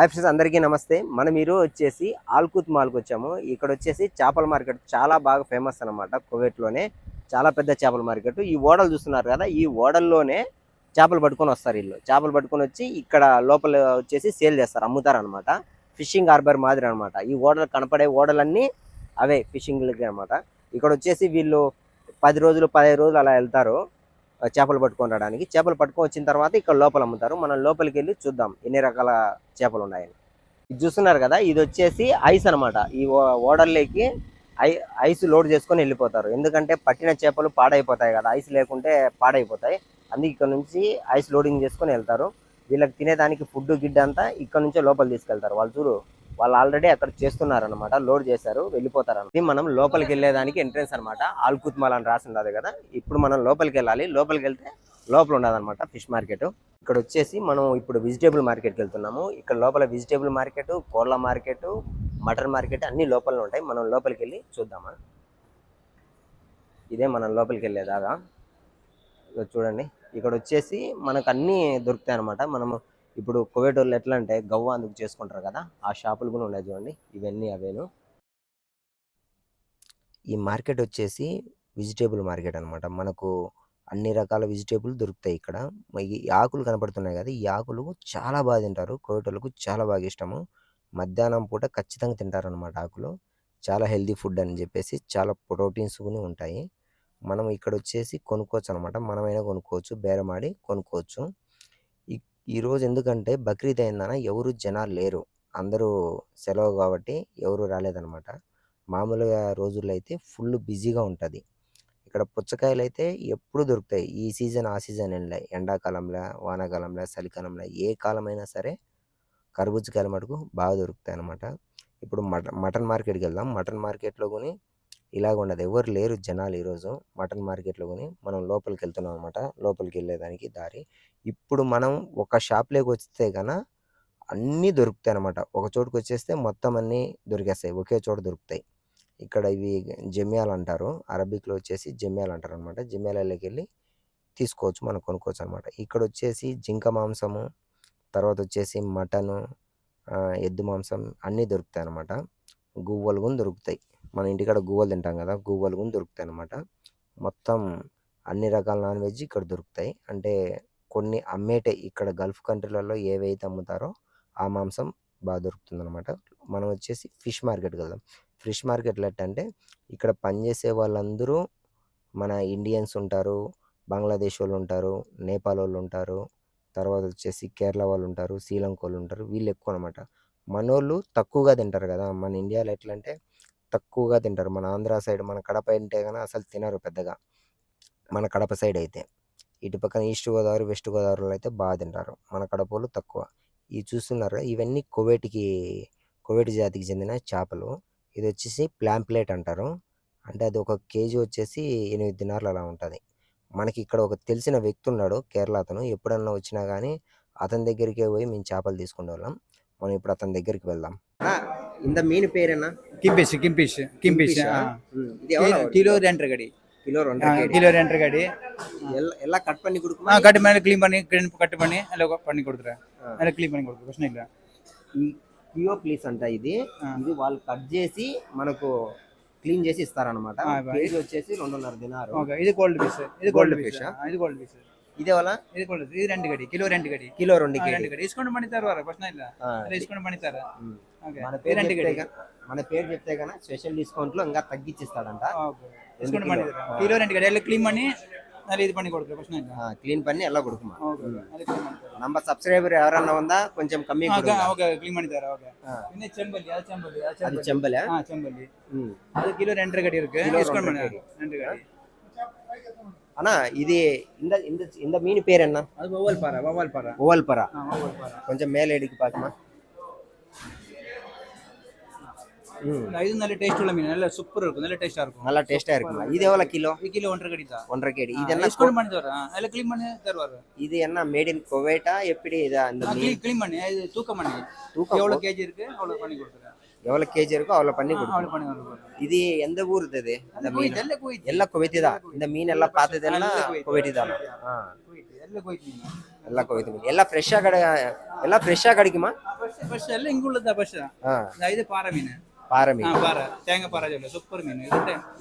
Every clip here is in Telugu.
ఆఫీసర్స్ అందరికీ నమస్తే. మనం ఈరోజు వచ్చేసి ఆల్కూత్ మాల్కి వచ్చాము. ఇక్కడ వచ్చేసి చేపల మార్కెట్ చాలా బాగా ఫేమస్ అనమాట కువైట్లోనే. చాలా పెద్ద చేపల మార్కెట్. ఈ ఓడలు చూస్తున్నారు కదా ఈ ఓడల్లోనే చేపలు పట్టుకొని వస్తారు వీళ్ళు. చేపలు పట్టుకొని వచ్చి ఇక్కడ లోపల వచ్చేసి సేల్ చేస్తారు అమ్ముతారు అనమాట ఫిషింగ్ హార్బర్ మాదిరి అనమాట ఈ ఓడలు కనపడే ఓడలన్నీ అవే ఫిషింగ్లకి అనమాట ఇక్కడ వచ్చేసి వీళ్ళు పది రోజులు పదిహేను రోజులు అలా వెళ్తారు. చేపలు పట్టుకొని రావడానికి. చేపలు పట్టుకొని వచ్చిన తర్వాత ఇక్కడ లోపల అమ్ముతారు. మనం లోపలికి వెళ్ళి చూద్దాం ఎన్ని రకాల చేపలు ఉన్నాయని. ఇది చూస్తున్నారు కదా ఇది వచ్చేసి ఐస్ అన్నమాట. ఈ ఓ- ఓడర్లోకి ఐ ఐస్ లోడ్ చేసుకొని వెళ్ళిపోతారు. ఎందుకంటే పట్టిన చేపలు పాడైపోతాయి కదా ఐస్ లేకుంటే పాడైపోతాయి. అందుకే ఇక్కడ నుంచి ఐస్ లోడింగ్ చేసుకొని వెళ్తారు. వీళ్ళకి తినేదానికి ఫుడ్ గిడ్డ అంతా ఇక్కడ నుంచే లోపల తీసుకెళ్తారు. వాళ్ళు చూడు. వాళ్ళు ఆల్రెడీ అక్కడ చేస్తున్నారు అనమాట లోడ్ చేశారు వెళ్ళిపోతారు ఇది మనం లోపలికి వెళ్ళేదానికి ఎంట్రెన్స్ అనమాట ఆల్కుత్మాల్ అని రాసి ఉండదు కదా. ఇప్పుడు మనం లోపలికి వెళ్ళాలి. లోపలికి వెళ్తే లోపల ఉండదనమాట ఫిష్ మార్కెట్. ఇక్కడ వచ్చేసి మనం ఇప్పుడు వెజిటేబుల్ మార్కెట్కి వెళ్తున్నాము. ఇక్కడ లోపల వెజిటేబుల్ మార్కెట్ కోళ్ళ మార్కెట్ మటన్ మార్కెట్ అన్ని లోపలనే ఉంటాయి. మనం లోపలికి వెళ్ళి చూద్దామా? ఇదే మనం లోపలికి వెళ్ళేదాగా చూడండి. ఇక్కడ వచ్చేసి మనకు అన్నీ దొరుకుతాయి అనమాట మనము ఇప్పుడు కువైట్ వాళ్ళు ఎట్లా అంటే గవ్వ అందుకు చేసుకుంటారు కదా ఆ షాపులు కూడా ఉన్నాయి చూడండి. ఇవన్నీ అవేను. ఈ మార్కెట్ వచ్చేసి వెజిటేబుల్ మార్కెట్ అన్నమాట. మనకు అన్ని రకాల వెజిటేబుల్ దొరుకుతాయి ఇక్కడ. ఈ ఆకులు కనపడుతున్నాయి కదా ఈ ఆకులు చాలా బాగా తింటారు. కువైట్ చాలా బాగా ఇష్టము. మధ్యాహ్నం పూట ఖచ్చితంగా తింటారు అనమాట ఆకులు. చాలా హెల్దీ ఫుడ్ అని చెప్పేసి చాలా ప్రోటీన్స్ కూడా ఉంటాయి. మనం ఇక్కడ వచ్చేసి కొనుక్కోవచ్చు అనమాట మనమైనా కొనుక్కోవచ్చు బేరమాడి కొనుక్కోవచ్చు. ఈరోజు ఎందుకంటే బక్రీద్ అయిందన ఎవరు జనాలు లేరు. అందరూ సెలవు కాబట్టి ఎవరు రాలేదనమాట మామూలుగా రోజుల్లో అయితే ఫుల్ బిజీగా ఉంటుంది. ఇక్కడ పుచ్చకాయలు అయితే ఎప్పుడు దొరుకుతాయి. ఈ సీజన్ ఆ సీజన్ ఎండ ఎండాకాలంలో వానాకాలంలో చలికాలంలో ఏ కాలమైనా సరే కర్బూజకాయలు మటుకు బాగా దొరుకుతాయి అనమాట ఇప్పుడు మటన్ మటన్ మార్కెట్కి వెళ్దాం. మటన్ మార్కెట్లో కొని ఇలాగ ఉండదు ఎవరు లేరు జనాలు ఈరోజు మటన్ మార్కెట్లో కొని మనం లోపలికి వెళ్తున్నాం అనమాట లోపలికి వెళ్ళేదానికి దారి. ఇప్పుడు మనం ఒక షాప్లోకి వస్తే కన అన్నీ దొరుకుతాయి అనమాట ఒక చోటుకు వచ్చేస్తే మొత్తం అన్నీ దొరికేస్తాయి. ఒకే చోట దొరుకుతాయి. ఇక్కడ ఇవి జమ్యాలు అంటారు. అరబిక్లో వచ్చేసి జమ్యాలు అంటారు అనమాట జమ్యాలలోకి వెళ్ళి తీసుకోవచ్చు. మనం కొనుక్కోవచ్చు అనమాట ఇక్కడ వచ్చేసి జింక మాంసము తర్వాత వచ్చేసి మటను ఎద్దు మాంసం అన్నీ దొరుకుతాయి అనమాట గువ్వలు కూడా దొరుకుతాయి. మన ఇంటికాడ గువ్వలు తింటాం కదా గువ్వలు కూడా దొరుకుతాయి అనమాట మొత్తం అన్ని రకాల నాన్ వెజ్ ఇక్కడ దొరుకుతాయి. అంటే కొన్ని అమ్మేటే ఇక్కడ గల్ఫ్ కంట్రీలలో ఏవైతే అమ్ముతారో ఆ మాంసం బాగా దొరుకుతుంది అనమాట మనం వచ్చేసి ఫిష్ మార్కెట్కి వెళ్దాం. ఫిష్ మార్కెట్లో అంటే ఇక్కడ పనిచేసే వాళ్ళందరూ మన ఇండియన్స్ ఉంటారు బంగ్లాదేశ్ వాళ్ళు ఉంటారు నేపాల్ వాళ్ళు ఉంటారు తర్వాత వచ్చేసి కేరళ వాళ్ళు ఉంటారు శ్రీలంక వాళ్ళు ఉంటారు వీళ్ళు ఎక్కువ అనమాట మనోళ్ళు తక్కువగా తింటారు కదా. మన ఇండియాలో ఎట్లా అంటే తక్కువగా తింటారు. మన ఆంధ్ర సైడ్ మన కడప అంటే కానీ అసలు తినరు పెద్దగా. మన కడప సైడ్ అయితే. ఇటు పక్కన ఈస్ట్ గోదావరి వెస్ట్ గోదావరిలో అయితే బాగా తింటారు. మన కడపలు తక్కువ. ఇవి చూస్తున్నారు ఇవన్నీ కువైట్కి కువైట్ జాతికి చెందిన చేపలు. ఇది వచ్చేసి ప్లాంప్లేట్ అంటారు. అంటే అది ఒక కేజీ వచ్చేసి ఎనిమిది దినార్లు అలా ఉంటుంది. మనకి ఇక్కడ ఒక తెలిసిన వ్యక్తి ఉన్నాడు కేరళ అతను. ఎప్పుడన్నా వచ్చినా కానీ అతని దగ్గరికే పోయి మేము చేపలు తీసుకునే వాళ్ళం. మనం ఇప్పుడు అతని దగ్గరికి వెళ్దాం. இந்த மீன் பேர் என்ன కింపిష్ కింపిష్ కింపిష్ కింపిషా? ம், இது எவ்வளோ வரும்? கிலோ ரெண்டரை கடி கிலோ ரெண்டு ஆ, கிலோ ரெண்டரை கடி எல்லாம் எல்லாம் கட் பண்ணி கொடுக்குமா ஆ கட் மேலே க்ளீன் பண்ணி clean கட் பண்ணி நல்லா பண்ணி கொடுத்துறேன் நல்லா క్లీన్ பண்ணி கொடுக்குறேன் ప్రశ్న இல்லை కిలో ప్లీస్ అంట ఇది ఇది వాళ్ళు కట్ చేసి మనకు క్లీన్ చేసి ఇస్తారనమాట కేజీ వచ్చేసి రెండున్నర దినారు ఓకే ఇది గోల్డ్ ఫిష్ ఇది గోల్డ్ Gold ఫిష్ fish, ఇది గోల్డ్ ఫిష్ ఇదేవాలా ఇది కూడా ఇది రెండు గడి కిలో రెండు గడి కిలో రెండు రెండు గడి డిస్కౌంట్ పని తరువారు ప్రశ్న ఇల్ల డిస్కౌంట్ పని తర మన పేరు రెండు గడి మన పేరు చెప్తే కన్నా స్పెషల్ డిస్కౌంట్ లో ఇంకా తగ్గించిస్తాడంట డిస్కౌంట్ పని కిలో రెండు గడి క్లీన్ பண்ணி நல்ல இது பண்ணி கொடுக்குற பிரச்சனை இல்லை. க்ளீன் பண்ணி எல்லாம் கொடுக்குமா? நம்ம சப்ஸ்கிரைபர் யாரான வந்தா கொஞ்சம் கம்மி ஓகே க்ளீன் பண்ணி தரேன். ஓகே. இன்னும் செம்பல்லி? அது செம்பல்லி அது செம்பல்? ஆ செம்பல்லி. அது கிலோ ரெண்டரை கடி இருக்கு. டிஸ்கவுண்ட் பண்ணி. ரெண்டு கடி. ஆனா இது இந்த இந்த இந்த மீன் பேர் என்ன? அது வௌவால் பாறை வௌவால் பாறை. வௌவால் பாறை. கொஞ்சம் மேலே எடுக்க பார்க்குமா? இது நல்ல டேஸ்ட் உள்ள மீன் நல்ல சூப்பர் இருக்கும் நல்ல டேஸ்டா இருக்கும். நல்ல டேஸ்டா இருக்கும்? இது எவ்வளவு கிலோ? கிலோ ஒன்றரை கடி தான் ஒன்றரை கடி. என்ன ஸ்கூல் பண்ணி தருவாங்க அதில் க்ளீன் பண்ணி தருவாரு. இது என்ன மேட் இன் குவைட்டா எப்படி இதா இந்த க்ளீன் பண்ணி இது தூக்க பண்ணி தூக்கம் எவ்வளவு கேஜி இருக்கு? அவ்வளவு பண்ணி கொடுத்துருவேன் எவ்வளோ கேஜி இருக்கோ அவ்வளோ பண்ணி கொடுக்கும். இது எந்த ஊர் இது அந்த மீன். எல்லாம் குவைத்தி தான். இந்த மீன் எல்லாம் பார்த்தது எல்லாம் குவைத்தி தான். எல்லாம் குவைத்தி மீன். எல்லாம் ஃப்ரெஷ்ஷாக கிடை எல்லாம் ஃப்ரெஷ்ஷாக கிடைக்குமா? ஃபர்ஸ்ட் எல்லாம் இங்கே உள்ளது ஃபர்ஸ்ட் தான் இது பாறை மீன். பாறை மீன். பாறை. தேங்காய் பாறை சொல்லு சூப்பர் மீன்.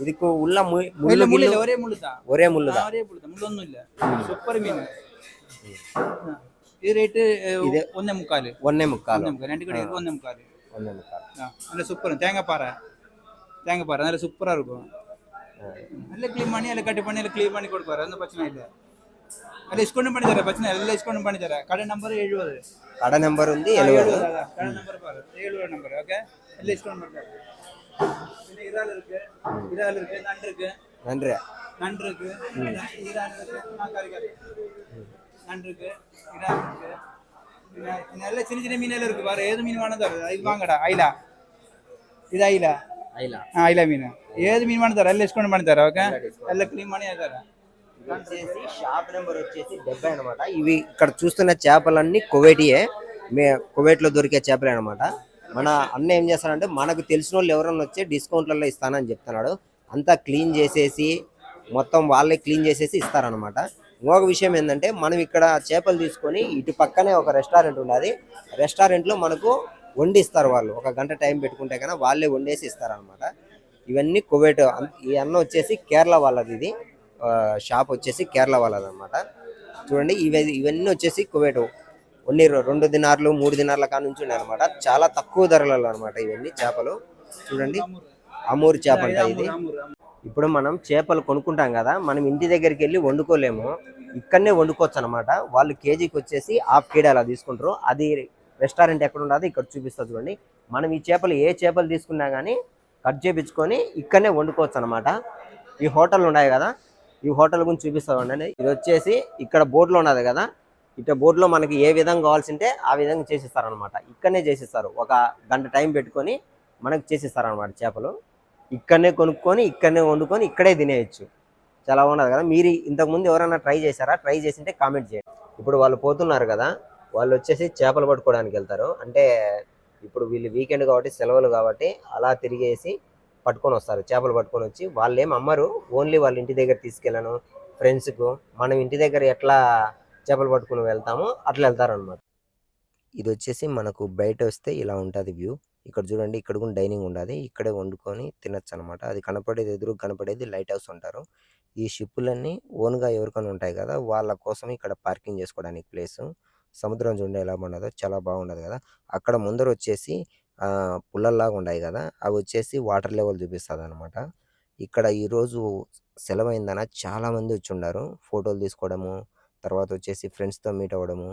இதுக்கு உள்ள முள்ளு முள்ளு ஒரே முள்ளு தான். ஒரே முள்ளு தான். ஒரே முள்ளு தான். முள்ளு ஒன்றும் இல்லை. சூப்பர் மீன். ഈ റേറ്റ് ഒന്നേ മുക്കാല് ഒന്നേ മുക്കാൽ ഒന്നേ മുക്കാൽ രണ്ട് കിടക്ക് ஒன்று முக்கால் நல்ல சூப்பர் தேங்காய் பாறை. தேங்காய் பாறை நல்ல சூப்பராக இருக்கும். நல்ல க்ளீன் பண்ணி எல்லாம் கட்டு பண்ணி எல்லாம் க்ளீன் பண்ணி கொடுப்பாரு. அந்த பிரச்சனை இல்லை. நல்ல டிஸ்கவுண்ட் பண்ணி தரேன். பிரச்சனை எல்லாம் டிஸ்கவுண்ட் பண்ணி தரேன். கடை நம்பர் எழுபது. கடை நம்பர் வந்து எழுபது. கடை நம்பர் பாரு. எழுபது நம்பர் ஓகே எல்லாம் டிஸ்கவுண்ட் பண்ணுறேன் இறால் இருக்கு. இறால் இருக்கு. நண்டு இருக்கு. நன்றி நண்டு இருக்கு. இறால் இருக்கு. நண்டு இருக்கு. இறால் இருக்கு. நல்ல சின்ன சின்ன மீனெல்லாம் இருக்கு பாரு ஏது மீன் வேணும் தரும் இது வாங்கடா ஐலா இது ஐலா ஐலா ஐலா மீன் ఏది మీన్ పడతారు అల్లు డిస్కౌంట్ పడతారు ఓకే? అల్లు క్లీమ్ మనీ అవుతారా వచ్చేసి షాప్ నెంబర్ వచ్చేసి డెబ్బై అనమాట ఇవి ఇక్కడ చూస్తున్న చేపలన్నీ కువైటియే. మే కువైట్లో దొరికే చేపలే అనమాట మన అన్న ఏం చేస్తారంటే మనకు తెలిసిన వాళ్ళు ఎవరైనా వచ్చి డిస్కౌంట్లలో ఇస్తానని చెప్తున్నాడు. అంతా క్లీన్ చేసేసి మొత్తం వాళ్ళే క్లీన్ చేసేసి ఇస్తారనమాట ఇంకొక విషయం ఏంటంటే మనం ఇక్కడ చేపలు తీసుకొని ఇటు పక్కనే ఒక రెస్టారెంట్ ఉన్నది. రెస్టారెంట్లో మనకు వండిస్తారు వాళ్ళు. ఒక గంట టైం పెట్టుకుంటే కన్నా వాళ్ళే వండేసి ఇస్తారనమాట ఇవన్నీ కువైట్ ఈ అన్న వచ్చేసి కేరళ వాళ్ళది ఇది. ఆ, షాప్ వచ్చేసి కేరళ వాళ్ళది అనమాట చూడండి ఇవి ఇవన్నీ వచ్చేసి కువైట్. కొన్ని రెండు దినార్లు మూడు దినార్ల కాడ నుంచి అనమాట చాలా తక్కువ ధరలలో అనమాట ఇవన్నీ చేపలు. చూడండి అమూర్ చేప అంట ఇది. ఇప్పుడు మనం చేపలు కొనుక్కుంటాం కదా మనం ఇంటి దగ్గరికి వెళ్ళి వండుకోలేము. ఇక్కడనే వండుకోవచ్చు అనమాట వాళ్ళు కేజీకి వచ్చేసి హాఫ్ కేడీ అలా తీసుకుంటారు. అది రెస్టారెంట్ ఎక్కడ ఉండదు ఇక్కడ చూపిస్తా చూడండి. మనం ఈ చేపలు ఏ చేపలు తీసుకున్నా కానీ కట్ చేపించుకొని ఇక్కడనే వండుకోవచ్చు అనమాట ఈ హోటల్ ఉన్నాయి కదా ఈ హోటల్ గురించి చూపిస్తా ఉండండి ఇది వచ్చేసి ఇక్కడ బోర్డులో ఉన్నది కదా ఇట్లా బోర్డులో మనకి ఏ విధంగా కావాల్సింటే ఆ విధంగా చేసిస్తారు అనమాట ఇక్కడనే చేసిస్తారు. ఒక గంట టైం పెట్టుకొని మనకు చేసిస్తారు అనమాట చేపలు. ఇక్కడనే కొనుక్కొని ఇక్కడనే వండుకొని ఇక్కడే తినేయచ్చు. చాలా బాగుండదు కదా? మీరు ఇంతకుముందు ఎవరైనా ట్రై చేశారా? ట్రై చేసింటే కామెంట్ చేయండి. ఇప్పుడు వాళ్ళు పోతున్నారు కదా వాళ్ళు వచ్చేసి చేపలు పట్టుకోవడానికి వెళ్తారు. అంటే ఇప్పుడు వీళ్ళు వీకెండ్ కాబట్టి సెలవులు కాబట్టి అలా తిరిగేసి పట్టుకొని వస్తారు. చేపలు పట్టుకొని వచ్చి వాళ్ళు ఏం అమ్మరు. ఓన్లీ వాళ్ళ ఇంటి దగ్గర తీసుకెళ్ళను ఫ్రెండ్స్కు. మనం ఇంటి దగ్గర ఎట్లా చేపలు పట్టుకుని వెళ్తామో అట్లా వెళ్తారు అనమాట ఇది వచ్చేసి మనకు బయట వస్తే ఇలా ఉంటుంది వ్యూ. ఇక్కడ చూడండి ఇక్కడ కూడా డైనింగ్ ఉండదు. ఇక్కడే వండుకొని తినచ్చు అనమాట అది కనపడేది ఎదురు కనపడేది లైట్ హౌస్ అంటారు. ఈ షిప్పులన్నీ ఓన్గా ఎవరికైనా ఉంటాయి కదా వాళ్ళ కోసం ఇక్కడ పార్కింగ్ చేసుకోవడానికి ప్లేస్. సముద్రం చూడండి ఎలా ఉండదో చాలా బాగుండదు కదా. అక్కడ ముందర వచ్చేసి పుల్లల్లాగా ఉన్నాయి కదా అవి వచ్చేసి వాటర్ లెవెల్ చూపిస్తుంది అనమాట ఇక్కడ ఈరోజు సెలవు అయిందన చాలా మంది వచ్చి ఉన్నారు. ఫోటోలు తీసుకోవడము తర్వాత వచ్చేసి ఫ్రెండ్స్తో మీట్ అవ్వడము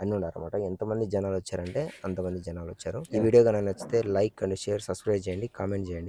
అన్నీ ఉన్నారు అనమాట ఎంతమంది జనాలు వచ్చారంటే అంతమంది జనాలు వచ్చారు. ఈ వీడియో కనుక నచ్చితే లైక్ అండ్ షేర్ సబ్స్క్రైబ్ చేయండి కామెంట్ చేయండి.